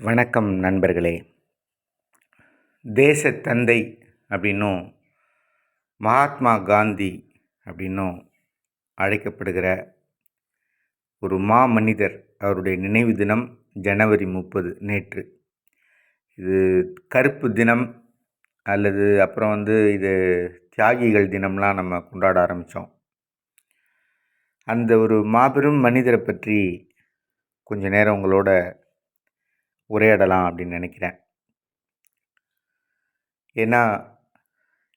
வணக்கம் நண்பர்களே. தேசத்தந்தை அப்படின்னும் மகாத்மா காந்தி அப்படின்னும் அழைக்கப்படுகிற ஒரு மா மனிதர் அவருடைய நினைவு தினம் ஜனவரி முப்பது நேற்று. இது கருப்பு தினம் அல்லது அப்புறம் வந்து இது தியாகிகள் தினம்லாம் நம்ம கொண்டாட ஆரம்பித்தோம் அந்த ஒரு மாபெரும் மனிதரை பற்றி கொஞ்ச நேரம் உங்களோட உரையாடலாம் அப்படின்னு நினைக்கிறேன். ஏன்னா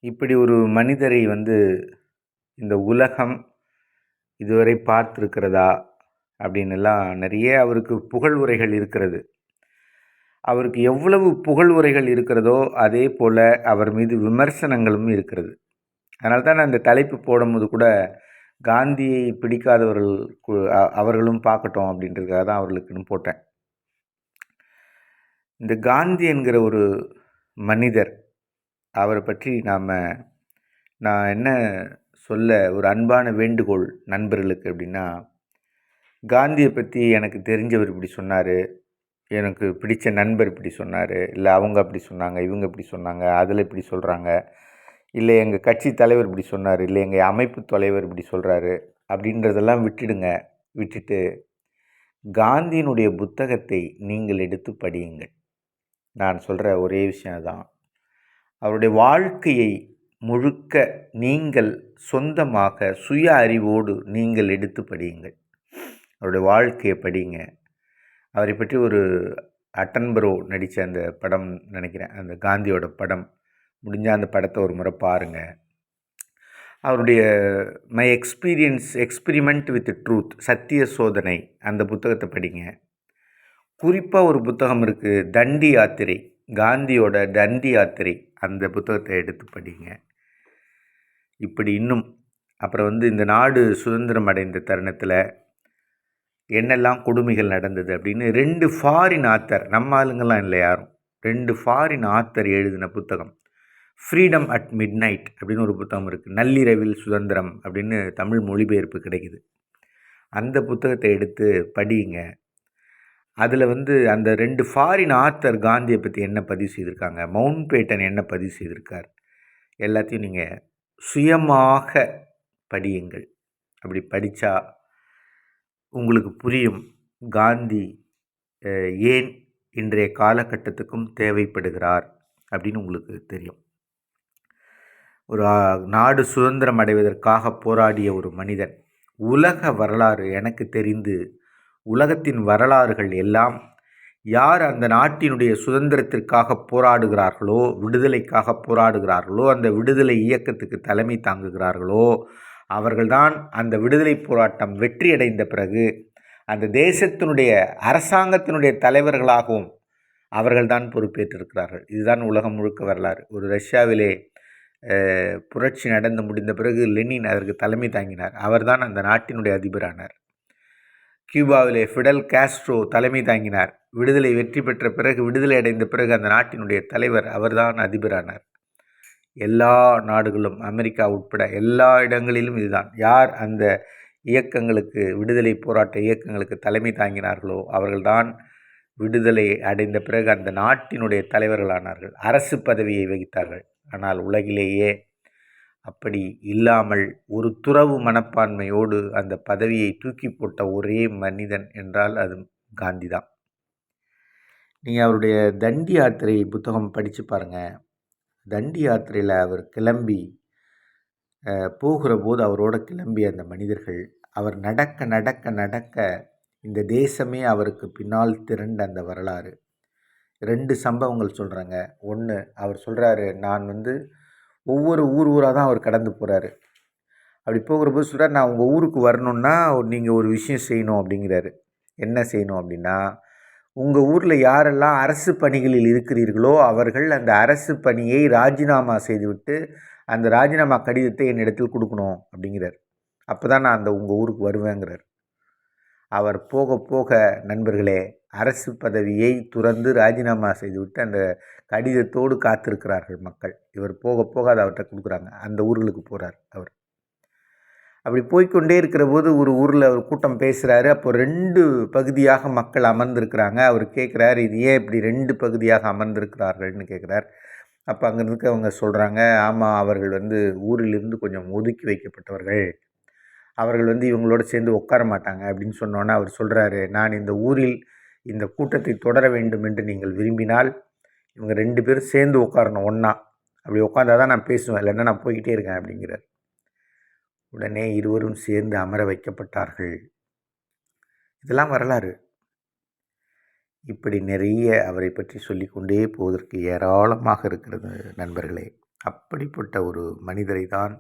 இப்படி ஒரு மனிதரை வந்து இந்த உலகம் இதுவரை பார்த்துருக்கிறதா அப்படின்னுலாம் நிறைய அவருக்கு புகழ் உரைகள் இருக்கிறது. அவருக்கு எவ்வளவு புகழ் உரைகள் இருக்கிறதோ அதே போல் அவர் மீது விமர்சனங்களும் இருக்கிறது. அதனால தான் நான் இந்த தலைப்பு போடும்போது கூட காந்தியை பிடிக்காதவர்கள் அவர்களும் பார்க்கட்டும் அப்படின்றதுக்காக தான் அவர்களுக்குன்னு போட்டேன். இந்த காந்தி என்கிற ஒரு மனிதர் அவரை பற்றி நாம் நான் என்ன சொல்ல ஒரு அன்பான வேண்டுகோள் நண்பர்களுக்கு அப்படின்னா காந்தியை பற்றி எனக்கு தெரிஞ்சவர் இப்படி சொன்னார் எனக்கு பிடித்த நண்பர் இப்படி சொன்னார் இல்லை அவங்க அப்படி சொன்னாங்க இவங்க இப்படி சொன்னாங்க அதில் இப்படி சொல்கிறாங்க இல்லை எங்கள் கட்சி தலைவர் இப்படி சொன்னார் இல்லை எங்கள் அமைப்பு தலைவர் இப்படி சொல்கிறாரு அப்படின்றதெல்லாம் விட்டுடுங்க விட்டுட்டு காந்தியினுடைய புத்தகத்தை நீங்கள் எடுத்து படியுங்கள். நான் சொல்கிற ஒரே விஷயம் தான் அவருடைய வாழ்க்கையை முழுக்க நீங்கள் சொந்தமாக சுய அறிவோடு நீங்கள் எடுத்து படியுங்கள். அவருடைய வாழ்க்கையை படிங்க. அவரை பற்றி ஒரு அட்டன்பரோ நடித்த அந்த படம் நினைக்கிறேன். அந்த காந்தியோட படம். முடிஞ்சால் அந்த படத்தை ஒரு முறை பாருங்கள் அவருடைய my experience experiment with truth சத்திய சோதனை அந்த புத்தகத்தை படிங்க. குறிப்பாக ஒரு புத்தகம் இருக்குது தண்டி யாத்திரை. காந்தியோட தண்டி யாத்திரை. அந்த புத்தகத்தை எடுத்து படிங்க. இப்படி இன்னும் அப்புறம் வந்து இந்த நாடு சுதந்திரம் அடைந்த தருணத்தில் என்னெல்லாம் கொடுமைகள் நடந்தது அப்படின்னு ரெண்டு ஃபாரின் ஆத்தர் நம்ம ஆளுங்கெல்லாம் இல்லை யாரும். ரெண்டு ஃபாரின் ஆத்தர் எழுதின புத்தகம் ஃப்ரீடம் அட் மிட் நைட் அப்படின்னு ஒரு புத்தகம் இருக்குது நள்ளிரவில் சுதந்திரம் அப்படின்னு தமிழ் மொழிபெயர்ப்பு கிடைக்குது. அந்த புத்தகத்தை எடுத்து படியுங்க. அதில் வந்து அந்த ரெண்டு ஃபாரின் ஆத்தர் காந்தியை பற்றி என்ன பதிவு செய்திருக்காங்க? மவுண்ட் பேட்டன் என்ன பதிவு செய்திருக்கார்? எல்லாத்தையும் நீங்கள் சுயமாக படியுங்கள். அப்படி படித்தா உங்களுக்கு புரியும் காந்தி ஏன் இன்றைய காலகட்டத்துக்கும் தேவைப்படுகிறார் அப்படின்னு உங்களுக்கு தெரியும். ஒரு நாடு சுதந்திரம் அடைவதற்காக போராடிய ஒரு மனிதன் உலக வரலாறு எனக்கு தெரிந்து உலகத்தின் வரலாறுகள் எல்லாம் யார் அந்த நாட்டினுடைய சுதந்திரத்திற்காக போராடுகிறார்களோ விடுதலைக்காக போராடுகிறார்களோ அந்த விடுதலை இயக்கத்துக்கு தலைமை தாங்குகிறார்களோ அவர்கள்தான் அந்த விடுதலை போராட்டம் வெற்றியடைந்த பிறகு அந்த தேசத்தினுடைய அரசாங்கத்தினுடைய தலைவர்களாகவும் அவர்கள்தான் பொறுப்பேற்றிருக்கிறார்கள். இதுதான் உலகம் முழுக்க வரலாறு. ஒரு ரஷ்யாவிலே புரட்சி நடந்து முடிந்த பிறகு லெனின் அதற்கு தலைமை தாங்கினார். அவர்தான் அந்த நாட்டினுடைய அதிபரானார். கியூபாவிலே ஃபிடல் காஸ்ட்ரோ தலைமை தாங்கினார். விடுதலை வெற்றி பெற்ற பிறகு விடுதலை அடைந்த பிறகு அந்த நாட்டினுடைய தலைவர் அவர்தான் அதிபரானார். எல்லா நாடுகளும் அமெரிக்கா உட்பட எல்லா இடங்களிலும் இதுதான். யார் அந்த இயக்கங்களுக்கு விடுதலை போராட்ட இயக்கங்களுக்கு தலைமை தாங்கினார்களோ அவர்கள்தான் விடுதலை அடைந்த பிறகு அந்த நாட்டினுடைய தலைவர்களானார்கள். அரசு பதவியை வகித்தார்கள். ஆனால் உலகிலேயே அப்படி இல்லாமல் ஒரு துறவு மனப்பான்மையோடு அந்த பதவியை தூக்கி போட்ட ஒரே மனிதன் என்றால் அது காந்தி தான் நீங்கள் அவருடைய தண்டி யாத்திரை புத்தகம் படித்து பாருங்கள் தண்டி யாத்திரையில் அவர் கிளம்பி போகிறபோது போகிற போது அவரோட கிளம்பிய அந்த மனிதர்கள் அவர் நடக்க நடக்க நடக்க இந்த தேசமே அவருக்கு பின்னால் திரண்ட அந்த வரலாறு. ரெண்டு சம்பவங்கள் சொல்கிறாங்க ஒன்று அவர் சொல்கிறாரு நான் வந்து ஒவ்வொரு ஊர் ஊராக தான் அவர் கடந்து போகிறாரு அப்படி போகிற போது சொல்கிறார் நான் உங்கள் ஊருக்கு வரணுன்னா நீங்கள் ஒரு விஷயம் செய்யணும் அப்படிங்கிறாரு. என்ன செய்யணும் அப்படின்னா உங்கள் ஊரில் யாரெல்லாம் அரசு பணிகளில் இருக்கிறீர்களோ அவர்கள் அந்த அரசு பணியை ராஜினாமா செய்துவிட்டு அந்த ராஜினாமா கடிதத்தை என்னிடத்தில் கொடுக்கணும் அப்படிங்கிறார். அப்போ தான் நான் அந்த உங்கள் ஊருக்கு வருவேங்கிறார். அவர் போக போக நண்பர்களே அரசு பதவியை துறந்து ராஜினாமா செய்துவிட்டு அந்த கடிதத்தோடு காத்திருக்கிறார்கள் மக்கள். இவர் போக போக அதை அவர்கிட்ட கொடுக்குறாங்க. அந்த ஊர்களுக்கு போகிறார் அவர். அப்படி போய்க்கொண்டே இருக்கிற போது ஒரு ஊரில் ஒரு கூட்டம் பேசுகிறாரு அப்போ ரெண்டு பகுதியாக மக்கள் அமர்ந்திருக்கிறாங்க. அவர் கேட்குறாரு இது ஏன் இப்படி ரெண்டு பகுதியாக அமர்ந்திருக்கிறார்கள்னு கேட்குறார் அப்போ அங்கே இருக்கவங்க சொல்கிறாங்க ஆமாம் அவர்கள் வந்து ஊரிலிருந்து கொஞ்சம் ஒதுக்கி வைக்கப்பட்டவர்கள். அவர்கள் வந்து இவங்களோட சேர்ந்து உட்கார மாட்டாங்க. அப்படின்னு சொன்னோன்னே அவர் சொல்கிறாரு நான் இந்த ஊரில் இந்த கூட்டத்தை தொடர வேண்டும் என்று நீங்கள் விரும்பினால் இவங்க ரெண்டு பேரும் சேர்ந்து உட்காரணும் ஒன்றா அப்படி உட்காந்தா தான் நான் பேசுவேன். இல்லைன்னா நான் போய்கிட்டே இருக்கேன் அப்படிங்கிறார். உடனே இருவரும் சேர்ந்து அமர வைக்கப்பட்டார்கள். இதெல்லாம் வரலாறு. இப்படி நிறைய அவரை பற்றி சொல்லிக்கொண்டே போவதற்கு ஏராளமாக இருக்கிறது நண்பர்களே. அப்படிப்பட்ட ஒரு மனிதரை தான்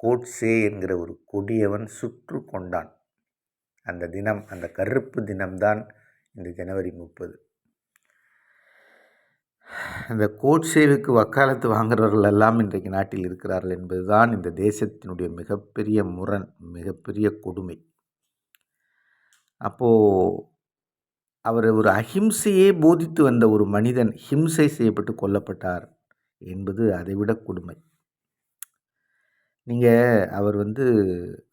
கோட்ஸே என்கிற ஒரு கொடியவன் சுற்று கொண்டான். அந்த தினம் அந்த கருப்பு தினம்தான் இந்த ஜனவரி முப்பது. இந்த கோட்சேவுக்கு வக்காலத்து வாங்குறவர்கள் எல்லாம் இன்றைக்கு நாட்டில் இருக்கிறார்கள் என்பதுதான் இந்த தேசத்தினுடைய மிகப்பெரிய முரண் மிகப்பெரிய கொடுமை. அப்போது அவர் ஒரு அஹிம்சையே போதித்து வந்த ஒரு மனிதன் ஹிம்சை செய்யப்பட்டு கொல்லப்பட்டார் என்பது அதைவிட கொடுமை. நீங்கள் அவர் வந்து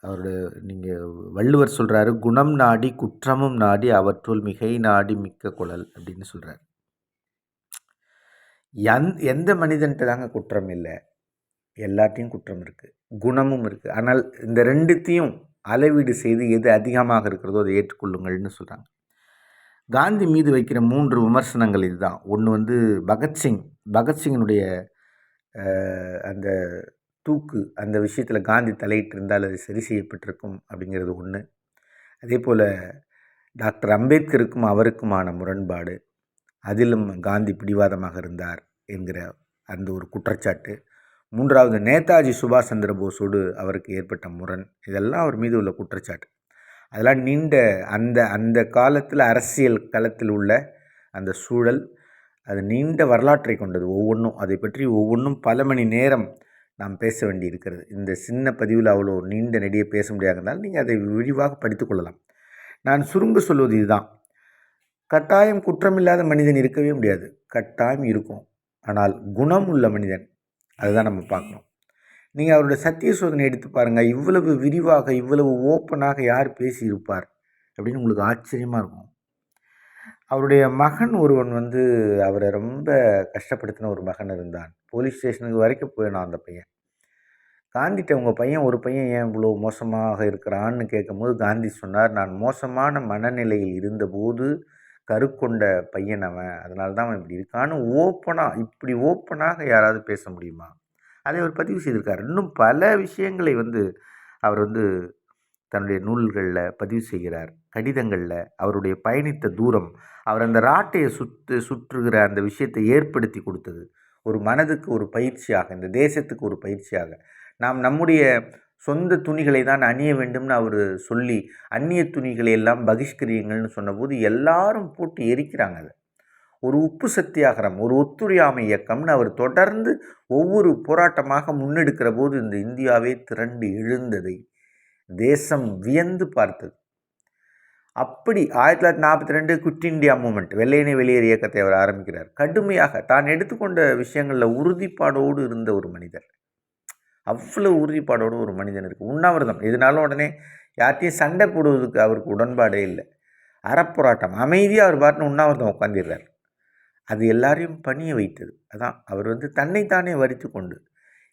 அவருடைய நீங்கள் வள்ளுவர் சொல்கிறாரு குணம் நாடி குற்றமும் நாடி அவற்றுள் மிகை நாடி மிக்க குழல் அப்படின்னு சொல்கிறார் எந் எந்த மனிதன்ட்டு தாங்க குற்றம் இல்லை. எல்லாத்தையும் குற்றம் இருக்குது குணமும் இருக்குது ஆனால் இந்த ரெண்டுத்தையும் அளவீடு செய்து எது அதிகமாக இருக்கிறதோ அதை ஏற்றுக்கொள்ளுங்கள்னு சொல்கிறாங்க காந்தி மீது வைக்கிற மூன்று விமர்சனங்கள் இதுதான். ஒன்று வந்து பகத்சிங் பகத்சிங்கினுடைய அந்த தூக்கு அந்த விஷயத்தில் காந்தி தலையிட்டு இருந்தால் அது சரி செய்யப்பட்டிருக்கும் அப்படிங்கிறது ஒன்று அதே போல் டாக்டர் அம்பேத்கருக்கும் அவருக்குமான முரண்பாடு. அதிலும் காந்தி பிடிவாதமாக இருந்தார் என்கிற அந்த ஒரு குற்றச்சாட்டு. மூன்றாவது நேதாஜி சுபாஷ் சந்திர போஸோடு அவருக்கு ஏற்பட்ட முரண். இதெல்லாம் அவர் மீது உள்ள குற்றச்சாட்டு. அதெல்லாம் நீண்ட அந்த அந்த காலத்தில் அரசியல் களத்தில் உள்ள அந்த சூழல் அது நீண்ட வரலாற்றை கொண்டது ஒவ்வொன்றும். அதை பற்றி ஒவ்வொன்றும் பல மணி நேரம் நாம் பேச வேண்டி இருக்கிறது இந்த சின்ன பதிவில் அவ்வளோ நீண்ட நெடிய பேச முடியாததால் நீங்கள் அதை விரிவாக படித்துக்கொள்ளலாம் நான் சுருங்க சொல்வது இதுதான். கட்டாயம் குற்றமில்லாத மனிதன் இருக்கவே முடியாது. கட்டாயம் இருக்கும். ஆனால் குணம் உள்ள மனிதன் அதுதான் நம்ம பார்க்கணும். நீங்கள் அவருடைய சத்திய சோதனை எடுத்து பாருங்கள் இவ்வளவு விரிவாக இவ்வளவு ஓப்பனாக யார் பேசியிருப்பார் அப்படின்னு உங்களுக்கு ஆச்சரியமாக இருக்கும். அவருடைய மகன் ஒருவன் வந்து அவரை ரொம்ப கஷ்டப்படுத்தின ஒரு மகன் இருந்தான். போலீஸ் ஸ்டேஷனுக்கு வரைக்கும் போயினான் அந்த பையன். காந்திட்ட உங்கள் பையன் ஒரு பையன் ஏன் இவ்வளோ மோசமாக இருக்கிறான்னு கேட்கும்போது காந்தி சொன்னார் நான் மோசமான மனநிலையில் இருந்தபோது கருக்கொண்ட பையன் அவன். அதனால தான் அவன் இப்படி இருக்கான்னு ஓப்பனாக இப்படி ஓப்பனாக யாராவது பேச முடியுமா? அதை அவர் பதிவு செய்திருக்கார். இன்னும் பல விஷயங்களை வந்து அவர் வந்து தன்னுடைய நூல்களில் பதிவு செய்கிறார். கடிதங்களில் அவருடைய பயணித்த தூரம் அவர் அந்த ராட்டையை சுற்று சுற்றுகிற அந்த விஷயத்தை ஏற்படுத்தி கொடுத்தது. ஒரு மனதுக்கு ஒரு பயிற்சியாக இந்த தேசத்துக்கு ஒரு பயிற்சியாக. நாம் நம்முடைய சொந்த துணிகளை தான் அணிய வேண்டும்னு அவர் சொல்லி அந்நிய துணிகளை எல்லாம் பகிஷ்கரியுங்கள்னு சொன்னபோது எல்லாரும் போட்டு எரிக்கிறாங்க அதை. ஒரு உப்பு சத்தியாகிரம் ஒரு ஒத்துழையாமை இயக்கம்னு அவர் தொடர்ந்து ஒவ்வொரு போராட்டமாக முன்னெடுக்கிற போது இந்த இந்தியாவே திரண்டு எழுந்ததை தேசம் வியந்து பார்த்தது. அப்படி ஆயிரத்தி தொள்ளாயிரத்தி நாற்பத்தி ரெண்டு குட் இண்டியா மூமெண்ட் வெள்ளையினை வெளியேறு இயக்கத்தை அவர் ஆரம்பிக்கிறார். கடுமையாக தான் எடுத்துக்கொண்ட விஷயங்களில் உறுதிப்பாடோடு இருந்த ஒரு மனிதர். அவ்வளோ உறுதிப்பாடோடு ஒரு மனிதன் இருக்குது உண்ணாவிரதம். எதுனாலும் உடனே யார்ட்டையும் சண்டை போடுவதுக்கு அவருக்கு உடன்பாடே இல்லை. அறப்போராட்டம். அமைதியாக அவர் பாட்டுன்னு உண்ணாவிரதம் உட்காந்துடுறார் அது எல்லாரையும் பணிய வைத்தது. அதான் அவர் வந்து தன்னைத்தானே வரித்து கொண்டு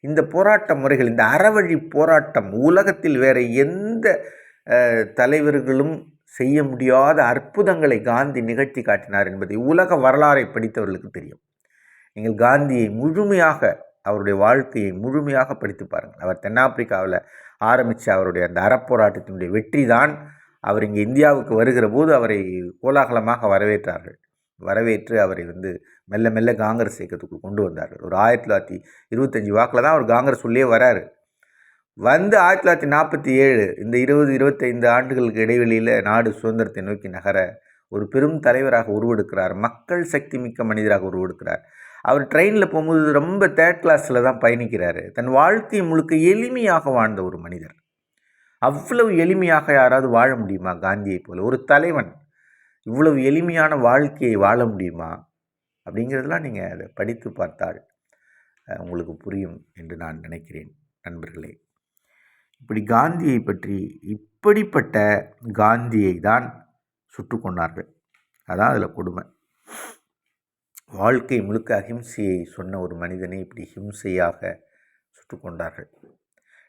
இந்த போராட்ட முறைகள் இந்த அறவழி போராட்டம் உலகத்தில் வேறு எந்த தலைவர்களும் செய்ய முடியாத அற்புதங்களை காந்தி நிகழ்த்தி காட்டினார் என்பதை உலக வரலாறை படித்தவர்களுக்கு தெரியும். நீங்கள் காந்தியை முழுமையாக அவருடைய வாழ்க்கையை முழுமையாக படித்து பாருங்கள். அவர் தென்னாப்பிரிக்காவில் ஆரம்பித்த அவருடைய அந்த அறப்போராட்டத்தினுடைய வெற்றி தான் அவர் இங்கே இந்தியாவுக்கு வருகிற போது அவரை கோலாகலமாக வரவேற்றார்கள். வரவேற்று அவரை வந்து மெல்ல மெல்ல காங்கிரஸ் இயக்கத்துக்கு கொண்டு வந்தார்கள். ஒரு ஆயிரத்தி தொள்ளாயிரத்தி இருபத்தஞ்சி வாக்கில் தான் அவர் காங்கிரஸ் உள்ளே வராரு. வந்து ஆயிரத்தி தொள்ளாயிரத்தி நாற்பத்தி ஏழு இந்த இருபது இருபத்தைந்து ஆண்டுகளுக்கு இடைவெளியில் நாடு சுதந்திரத்தை நோக்கி நகர ஒரு பெரும் தலைவராக உருவெடுக்கிறார். மக்கள் சக்தி மிக்க மனிதராக உருவெடுக்கிறார். அவர் ட்ரெயினில் போகும்போது ரொம்ப தேர்ட் கிளாஸில் தான் பயணிக்கிறார். தன் வாழ்க்கை முழுக்க எளிமையாக வாழ்ந்த ஒரு மனிதர். அவ்வளவு எளிமையாக யாராவது வாழ முடியுமா காந்தியை போல்? ஒரு தலைவன். இவ்வளவு எளிமையான வாழ்க்கையை வாழ முடியுமா? அப்படிங்கிறதெல்லாம் நீங்கள் அதை படித்து பார்த்தால் உங்களுக்கு புரியும் என்று நான் நினைக்கிறேன். நண்பர்களே இப்படி காந்தியை பற்றி இப்படிப்பட்ட காந்தியை தான் சுட்டு கொண்டார்கள். அதான் அதில் கொடுமை. வாழ்க்கை முழுக்க அஹிம்சையை சொன்ன ஒரு மனிதனை இப்படி ஹிம்சையாக சுட்டு கொண்டார்கள்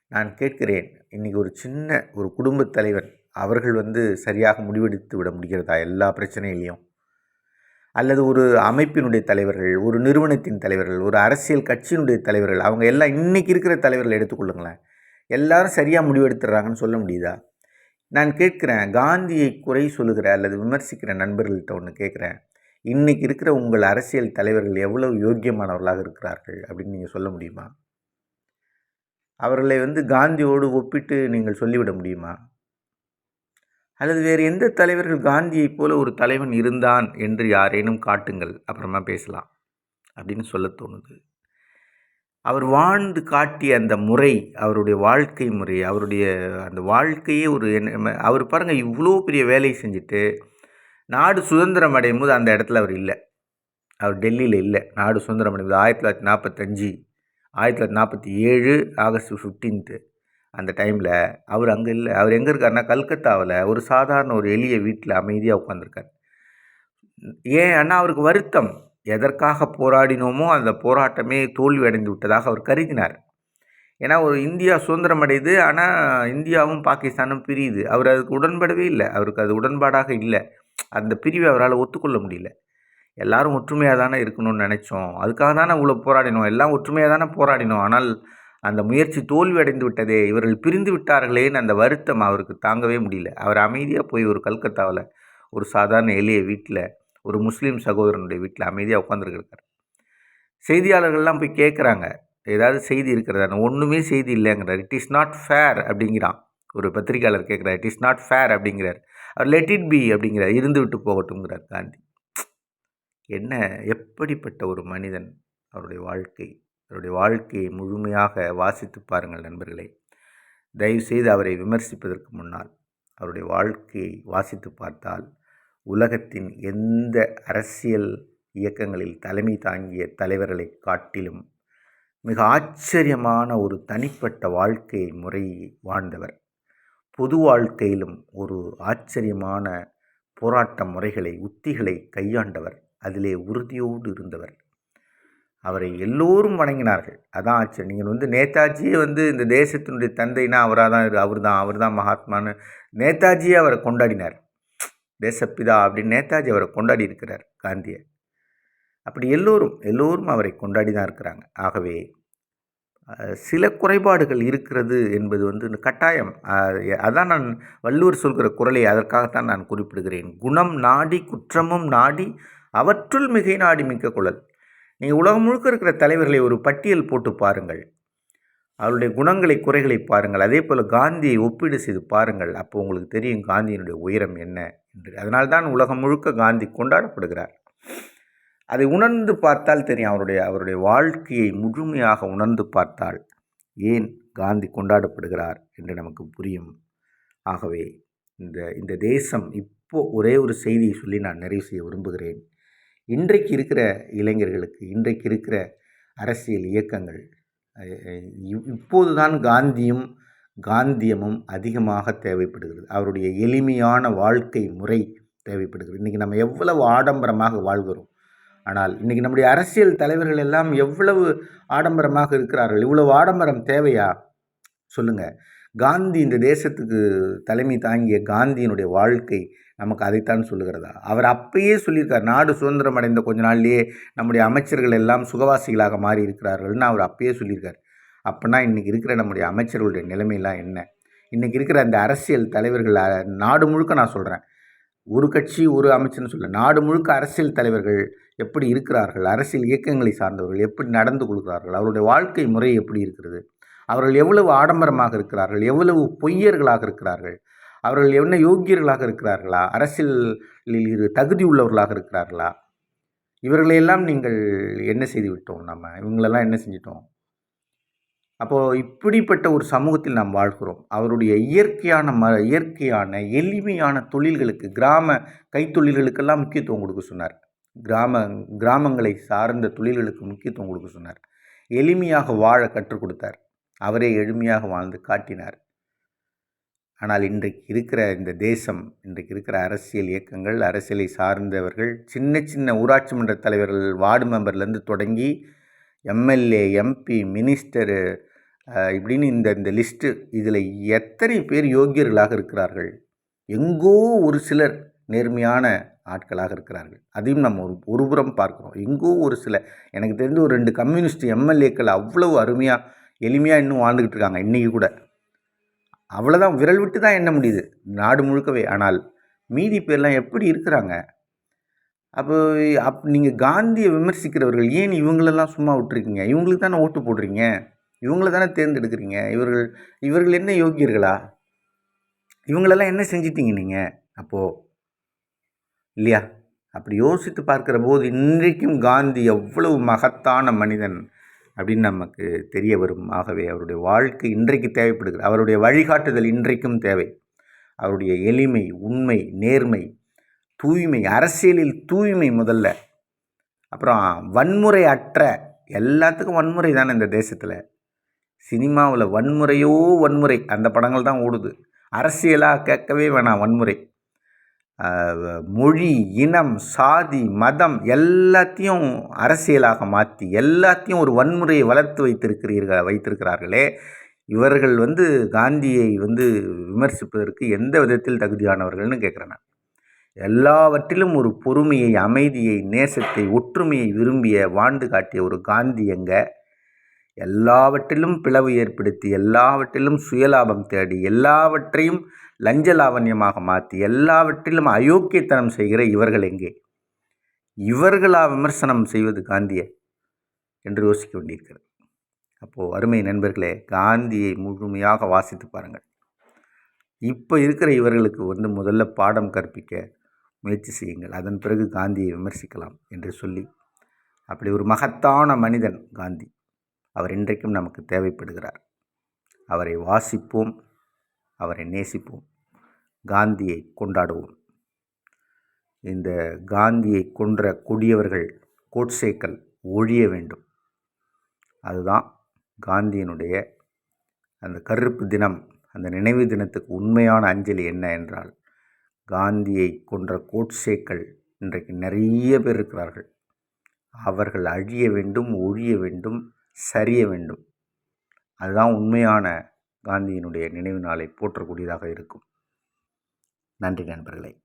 நான் கேட்கிறேன் இன்றைக்கி ஒரு சின்ன ஒரு குடும்பத் தலைவன் அவர்கள் வந்து சரியாக முடிவெடுத்து விட முடிகிறதா எல்லா பிரச்சனையிலையும்? அல்லது ஒரு அமைப்பினுடைய தலைவர்கள் ஒரு நிறுவனத்தின் தலைவர்கள் ஒரு அரசியல் கட்சியினுடைய தலைவர்கள் அவங்க எல்லாம் இன்றைக்கி இருக்கிற தலைவர்கள் எடுத்துக்கொள்ளுங்களேன். எல்லாரும் சரியாக முடிவெடுத்துடுறாங்கன்னு சொல்ல முடியுதா? நான் கேட்குறேன் காந்தியை குறை சொல்லுகிற அல்லது விமர்சிக்கிற நண்பர்கள்ட்ட ஒன்று கேட்குறேன். இன்றைக்கி இருக்கிற உங்கள் அரசியல் தலைவர்கள் எவ்வளவு யோக்கியமானவர்களாக இருக்கிறார்கள் அப்படின்னு நீங்கள் சொல்ல முடியுமா? அவர்களை வந்து காந்தியோடு ஒப்பிட்டு நீங்கள் சொல்லிவிட முடியுமா? அல்லது வேறு எந்த தலைவர்கள் காந்தியைப் போல ஒரு தலைவன் இருந்தான் என்று யாரேனும் காட்டுங்கள் அப்புறமா பேசலாம் அப்படின்னு சொல்ல தோணுது. அவர் வாழ்ந்து காட்டிய அந்த முறை அவருடைய வாழ்க்கை முறை அவருடைய அந்த வாழ்க்கையே ஒரு என்ன அவர் பாருங்கள் இவ்வளோ பெரிய வேலையை செஞ்சுட்டு நாடு சுதந்திரம் அடையும் போது அந்த இடத்துல அவர் இல்லை. அவர் டெல்லியில் இல்லை. நாடு சுதந்திரம் அடையும் போது ஆயிரத்தி தொள்ளாயிரத்தி நாற்பத்தஞ்சு ஆயிரத்தி தொள்ளாயிரத்தி நாற்பத்தி ஏழு ஆகஸ்ட் ஃபிஃப்டீன்த்து அந்த டைமில் அவர் அங்கே இல்லை. அவர் எங்கே இருக்காருன்னா கல்கத்தாவில் ஒரு சாதாரண ஒரு எளிய வீட்டில் அமைதியாக உட்காந்துருக்கார் ஏன் அண்ணா அவருக்கு வருத்தம். எதற்காக போராடினோமோ அந்த போராட்டமே தோல்வி அடைந்து விட்டதாக அவர் கருதினார். ஏன்னா ஒரு இந்தியா சுதந்திரம் அடையுது. ஆனால் இந்தியாவும் பாகிஸ்தானும் பிரியுது. அவர் அதுக்கு உடன்படவே இல்லை. அவருக்கு அது உடன்பாடாக இல்லை. அந்த பிரிவை அவரால் ஒத்துக்கொள்ள முடியல. எல்லாரும் ஒற்றுமையாக தானே இருக்கணும்னு நினச்சோம். அதுக்காக தானே இவ்வளோ போராடினோம். எல்லாம் ஒற்றுமையாக தானே போராடினோம். ஆனால் அந்த முயற்சி தோல்வி அடைந்து விட்டதே இவர்கள் பிரிந்து விட்டார்களேன்னு அந்த வருத்தம் அவருக்கு தாங்கவே முடியல. அவர் அமைதியாக போய் ஒரு கல்கத்தாவில் ஒரு சாதாரண எளிய வீட்டில் ஒரு முஸ்லீம் சகோதரனுடைய வீட்டில் அமைதியாக உட்காந்துருக்கார் செய்தியாளர்கள்லாம் போய் கேட்குறாங்க ஏதாவது செய்தி இருக்கிறதா? ஒன்றுமே செய்தி இல்லைங்கிறார். இட் இஸ் நாட் ஃபேர் அப்படிங்கிறான். ஒரு பத்திரிகையாளர் கேட்குறார் இட் இஸ் நாட் ஃபேர் அப்படிங்கிறார். லெட் இட் பி அப்படிங்கிறார் இருந்து விட்டு போகட்டும்ங்கிறார் காந்தி. என்ன எப்படிப்பட்ட ஒரு மனிதன் அவருடைய வாழ்க்கை அவருடைய வாழ்க்கையை முழுமையாக வாசித்து பாருங்கள் நண்பர்களே. தயவுசெய்து அவரை விமர்சிப்பதற்கு முன்னால் அவருடைய வாழ்க்கையை வாசித்து பார்த்தால் உலகத்தின் எந்த அரசியல் இயக்கங்களில் தலைமை தாங்கிய தலைவர்களை காட்டிலும் மிக ஆச்சரியமான ஒரு தனிப்பட்ட வாழ்க்கை முறையை வாழ்ந்தவர். பொது வாழ்க்கையிலும் ஒரு ஆச்சரியமான போராட்ட முறைகளை உத்திகளை கையாண்டவர். அதிலே உறுதியோடு இருந்தவர். அவரை எல்லோரும் வணங்கினார்கள். அதான் ஆச்சரியம். நீங்கள் வந்து நேதாஜியே வந்து இந்த தேசத்தினுடைய தந்தைனா அவராக தான் அவர் தான் அவர் தான் மகாத்மான்னு நேதாஜியே அவரை கொண்டாடினார். தேசப்பிதா அப்படின்னு நேதாஜி அவரை கொண்டாடி இருக்கிறார் காந்தியை. அப்படி எல்லோரும் எல்லோரும் அவரை கொண்டாடி தான் இருக்கிறாங்க. ஆகவே சில குறைபாடுகள் இருக்கிறது என்பது வந்து கட்டாயம். அதான் நான் வள்ளுவர் சொல்கிற குரலை அதற்காகத்தான் நான் குறிப்பிடுகிறேன். குணம் நாடி குற்றமும் நாடி அவற்றுள் மிகை நாடி மிக்க குழல். நீங்கள் உலகம் முழுக்க இருக்கிற தலைவர்களை ஒரு பட்டியல் போட்டு பாருங்கள். அவருடைய குணங்களை குறைகளை பாருங்கள். அதே போல் காந்தியை ஒப்பீடு செய்து பாருங்கள். அப்போ உங்களுக்கு தெரியும் காந்தியினுடைய உயரம் என்ன என்று. அதனால்தான் உலகம் முழுக்க காந்தி கொண்டாடப்படுகிறார். அதை உணர்ந்து பார்த்தால் தெரியும். அவருடைய அவருடைய வாழ்க்கையை முழுமையாக உணர்ந்து பார்த்தால் ஏன் காந்தி கொண்டாடப்படுகிறார் என்று நமக்கு புரியும். ஆகவே இந்த இந்த தேசம் இப்போ ஒரே ஒரு செய்தியை சொல்லி நான் நிறைவு செய்ய விரும்புகிறேன். இன்றைக்கு இருக்கிற இளைஞர்களுக்கு இன்றைக்கு இருக்கிற அரசியல் இயக்கங்கள் இப்போது தான் காந்தியும் காந்தியமும் அதிகமாக தேவைப்படுகிறது. அவருடைய எளிமையான வாழ்க்கை முறை தேவைப்படுகிறது. இன்றைக்கி நம்ம எவ்வளவு ஆடம்பரமாக வாழ்கிறோம். ஆனால் இன்றைக்கி நம்முடைய அரசியல் தலைவர்கள் எல்லாம் எவ்வளவு ஆடம்பரமாக இருக்கிறார்கள் இவ்வளவு ஆடம்பரம் தேவையா? சொல்லுங்கள் காந்தி இந்த தேசத்துக்கு தலைமை தாங்கிய காந்தியினுடைய வாழ்க்கை நமக்கு அதைத்தான் சொல்லுகிறதா? அவர் அப்பயே சொல்லியிருக்கார் நாடு சுதந்திரம் அடைந்த கொஞ்ச நாள்லேயே நம்முடைய அமைச்சர்கள் எல்லாம் சுகவாசிகளாக மாறி இருக்கிறார்கள்னு அவர் அப்பயே சொல்லியிருக்கார். அப்படின்னா இன்றைக்கி இருக்கிற நம்முடைய அமைச்சர்களுடைய நிலைமையெல்லாம் என்ன? இன்றைக்கி இருக்கிற அந்த அரசியல் தலைவர்கள் நாடு முழுக்க நான் சொல்கிறேன் ஒரு கட்சி ஒரு அமைச்சர்னு சொல்ல நாடு முழுக்க அரசியல் தலைவர்கள் எப்படி இருக்கிறார்கள் அரசியல் இயக்கங்களை சார்ந்தவர்கள் எப்படி நடந்து கொள்கிறார்கள் அவருடைய வாழ்க்கை முறை எப்படி இருக்கிறது அவர்கள் எவ்வளவு ஆடம்பரமாக இருக்கிறார்கள் எவ்வளவு பொய்யர்களாக இருக்கிறார்கள் அவர்கள் என்ன யோக்கியர்களாக இருக்கிறார்களா அரசியலில் தகுதி உள்ளவர்களாக இருக்கிறார்களா இவர்களையெல்லாம் நீங்கள் என்ன செய்து விட்டோம் நம்ம? இவங்களெல்லாம் என்ன செஞ்சிட்டோம்? அப்போது இப்படிப்பட்ட ஒரு சமூகத்தில் நாம் வாழ்கிறோம். அவருடைய இயற்கையான ம இயற்கையான எளிமையான தொழில்களுக்கு கிராம கைத்தொழில்களுக்கெல்லாம் முக்கியத்துவம் கொடுக்க சொன்னார். கிராம கிராமங்களை சார்ந்த தொழில்களுக்கு முக்கியத்துவம் கொடுக்க சொன்னார். எளிமையாக வாழ கற்றுக் கொடுத்தார். அவரே எளிமையாக வாழ்ந்து காட்டினார். ஆனால் இன்றைக்கு இருக்கிற இந்த தேசம் இன்றைக்கு இருக்கிற அரசியல் இயக்கங்கள் அரசியலை சார்ந்தவர்கள் சின்ன சின்ன ஊராட்சி மன்ற தலைவர்கள் வார்டு மெம்பர்லேருந்து தொடங்கி எம்எல்ஏ எம்பி மினிஸ்டரு இப்படின்னு இந்த இந்த லிஸ்ட்டு இதில் எத்தனை பேர் யோக்கியர்களாக இருக்கிறார்கள்? எங்கோ ஒரு சிலர் நேர்மையான ஆட்களாக இருக்கிறார்கள். அதையும் நம்ம ஒரு ஒருபுறம் பார்க்குறோம். எங்கோ ஒரு சில எனக்கு தெரிஞ்ச ஒரு ரெண்டு கம்யூனிஸ்ட் எம்எல்ஏக்கள் அவ்வளவு அருமையாக எளிமையாக இன்னும் வாழ்ந்துக்கிட்டு இருக்காங்க இன்றைக்கி கூட. அவ்வளோதான் விரல் விட்டு தான் எண்ண முடியுது. நாடு முழுக்கவே. ஆனால் மீதி பேர்லாம் எப்படி இருக்கிறாங்க? அப்போ அப் நீங்கள் காந்தியை விமர்சிக்கிறவர்கள் ஏன் இவங்களெல்லாம் சும்மா விட்டுருக்கீங்க? இவங்களுக்கு தானே ஓட்டு போடுறீங்க இவங்கள தானே தேர்ந்தெடுக்கிறீங்க? இவர்கள் இவர்கள் என்ன யோக்கியர்களா இவங்களெல்லாம் என்ன செஞ்சிட்டீங்க நீங்கள் அப்போது இல்லையா? அப்படி யோசித்து பார்க்குற போது இன்றைக்கும் காந்தி எவ்வளவு மகத்தான மனிதன் அப்படின்னு நமக்கு தெரிய வரும். ஆகவே அவருடைய வாழ்க்கை இன்றைக்கு தேவைப்படுகிறது. அவருடைய வழிகாட்டுதல் இன்றைக்கும் தேவை. அவருடைய எளிமை உண்மை நேர்மை தூய்மை அரசியலில் தூய்மை முதல்ல. அப்புறம் வன்முறை அற்ற எல்லாத்துக்கும் வன்முறை தானே இந்த தேசத்தில். சினிமாவில் வன்முறையோ வன்முறை. அந்த படங்கள் தான் ஓடுது. அரசியலாக கேட்கவே வேணாம் வன்முறை. மொழி இனம் சாதி மதம் எல்லாத்தையும் அரசியலாக மாற்றி எல்லாத்தையும் ஒரு வன்முறையை வளர்த்து வைத்திருக்கிறீர்கள் வைத்திருக்கிறார்களே. இவர்கள் வந்து காந்தியை வந்து விமர்சிப்பதற்கு எந்த விதத்தில் தகுதியானவர்கள்னு கேட்குறேன் நான். எல்லாவற்றிலும் ஒரு பொறுமையை அமைதியை நேசத்தை ஒற்றுமையை விரும்பிய வாழ்ந்து காட்டிய ஒரு காந்தி எங்கே? எல்லாவற்றிலும் பிளவு ஏற்படுத்தி எல்லாவற்றிலும் சுயலாபம் தேடி எல்லாவற்றையும் லஞ்ச லாவண்யமாக மாற்றி எல்லாவற்றிலும் அயோக்கியத்தனம் செய்கிற இவர்கள் எங்கே? இவர்களா விமர்சனம் செய்வது காந்தியை என்று யோசிக்க வேண்டியிருக்கிறது. அப்போது அருமை நண்பர்களே காந்தியை முழுமையாக வாசித்து பாருங்கள். இப்போ இருக்கிற இவர்களுக்கு வந்து முதல்ல பாடம் கற்பிக்க முயற்சி செய்யுங்கள். அதன் பிறகு காந்தியை விமர்சிக்கலாம் என்று சொல்லி அப்படி ஒரு மகத்தான மனிதன் காந்தி. அவர் இன்றைக்கும் நமக்கு தேவைப்படுகிறார். அவரை வாசிப்போம் அவரை நேசிப்போம். காந்தியை கொண்டாடுவோம். இந்த காந்தியை கொன்ற கொடியவர்கள் கோட்சேக்கள் ஒழிய வேண்டும். அதுதான் காந்தியினுடைய அந்த கருப்பு தினம் அந்த நினைவு தினத்துக்கு உண்மையான அஞ்சலி என்ன என்றால் காந்தியை கொன்ற கோட்சேக்கள் இன்றைக்கு நிறைய பேர் இருக்கிறார்கள். அவர்கள் அழிய வேண்டும் ஒழிய வேண்டும் சரிய வேண்டும். அதுதான் உண்மையான காந்தியினுடைய நினைவு நாளை போற்றக்கூடியதாக இருக்கும். நன்றி நண்பர்களே.